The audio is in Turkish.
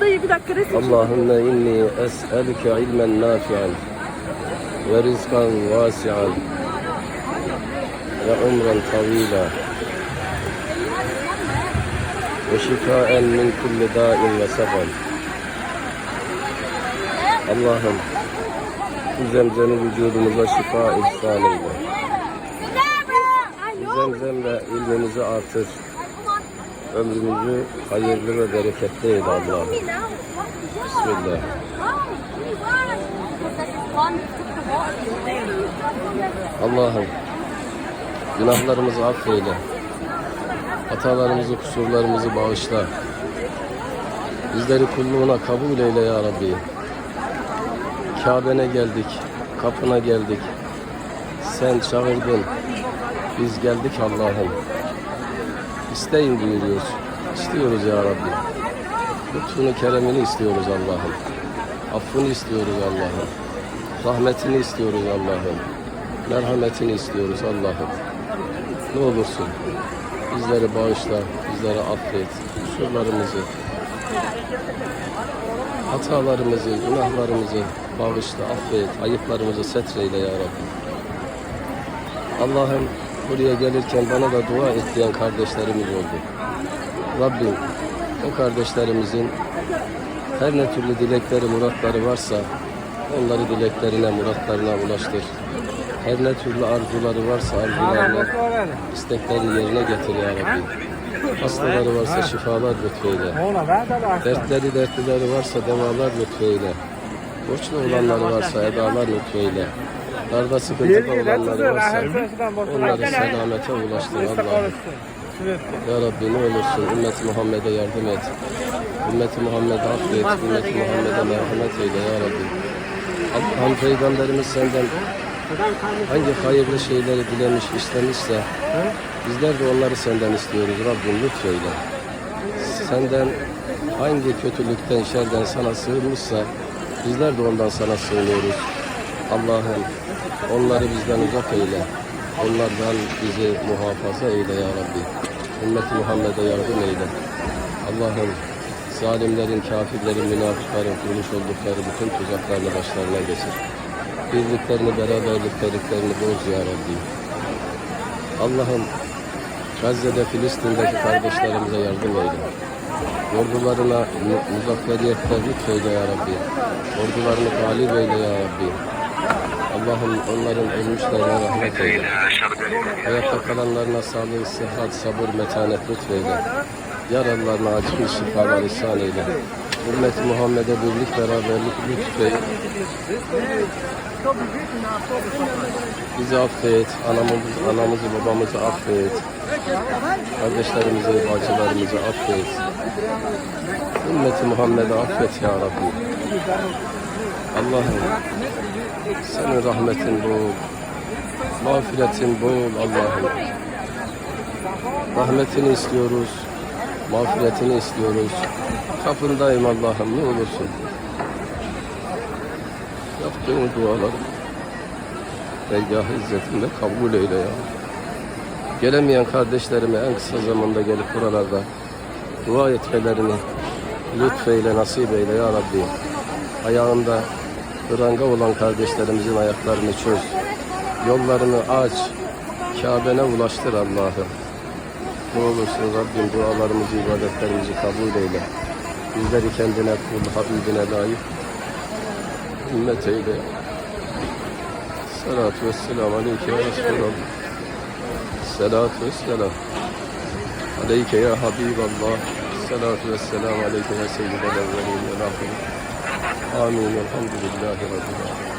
Dayı bir dakika resim. Allahümme inni es'elüke ilmen nafi'an ve rizkan vasi'an ve umran tavila ve şifaen min kulli da'in ve sefan. Allah'ım bu zemzemi vücudumuza şifa ihsan eyle. Zemzemle ilmimizi artır. Ömrümüzü hayırlı ve bereketli eyle Allah'ım. Bismillah. Allah'ım günahlarımızı affeyle. Hatalarımızı, kusurlarımızı bağışla. Bizleri kulluğuna kabul eyle ya Rabbi. Kabe'ne geldik, kapına geldik. Sen çağırdın. Biz geldik Allah'ım. İsteyin buyuruyoruz. İstiyoruz ya Rabbi. Lütfunu, keremini istiyoruz Allah'ım. Affını istiyoruz Allah'ım. Rahmetini istiyoruz Allah'ım. Merhametini istiyoruz Allah'ım. Ne olursun bizleri bağışla, bizleri affet. Kusurlarımızı, hatalarımızı, günahlarımızı bağışla, affet. Ayıplarımızı setreyle ya Rabbi. Allah'ım buraya gelirken bana da dua diyen kardeşlerimiz oldu. Rabbim o kardeşlerimizin her ne türlü dilekleri, muratları varsa onları dileklerine, muratlarına ulaştır. Her ne türlü arzuları varsa arzularını, istekleri yerine getir ya Rabbi. Hastaları varsa şifalar lütfeyle. Dertleri, dertlileri varsa devalar lütfeyle. Borçlu olanları varsa edalar lütfeyle. Darda sıkıntıda olanları varsa onları selamete ulaştır Allah'ım. Ya Rabbi ne olursun ümmeti Muhammed'e yardım et. Ümmeti Muhammed'e affet. Ümmeti Muhammed'e merhamet eyle ya Rabbi. Allah'ım Peygamberimiz senden hangi hayırlı şeyleri dilemiş, istemişse bizler de onları senden istiyoruz Rabbim lütfeyle. Senden hangi kötülükten, şerden sana sığınmışsa bizler de ondan sana sığınıyoruz. Allah'ım onları bizden uzak eyle. Onlardan bizi muhafaza eyle ya Rabbi. Ümmeti Muhammed'e yardım eyle. Allah'ım zalimlerin, kafirlerin, münafıkların kurmuş oldukları bütün tuzaklarını başlarına geçir. Birliklerini, beraberliklerini boz ya Rabbi. Allah'ım Gazze'de, Filistin'deki kardeşlerimize yardım eyle. Ordularına mu- muzafferiyetler lütfeyle ya Rabbi. Ordularını galip eyle ya Rabbi. Allah'ım onların ölmüşlerine rahmet eyle. Hayatta kalanlarına sağlık, sıhhat, sabır, metanet lütfeyle. Yaralılarına acil şifalar ihsan eyle. Ümmeti Muhammed'e birlik, beraberlik lütfeyle. Bizi affet, anamızı, anamızı babamızı affet. Kardeşlerimizi, bacılarımızı affet. Ümmeti Muhammed'i affet ya Rabbi. Allah'ım senin rahmetin bol, mağfiretin bol Allah'ım. Rahmetini istiyoruz, mağfiretini istiyoruz. Kapındayım Allah'ım ne olursun. Yaptığın duaları dergah izzetinde kabul eyle ya. Gelemeyen kardeşlerime en kısa zamanda gelip buralarda dua etmelerini lütfeyle, nasip eyle ya Rabbi. Ayağında pranga olan kardeşlerimizin ayaklarını çöz. Yollarını aç. Kabe'ne ulaştır Allah'ım. Ne olursun Rabbim dualarımızı, ibadetlerimizi kabul eyle. Bizleri kendine kul, Habibine layık ümmet eyle. Salatu vesselamu aleyke ya Resulallah. Salatu vesselam. Aleyke ya Habiballah. Salatu vesselamu aleyke ya Seyyidel evvelin ve 아유, 영상도 올려야 돼가지고.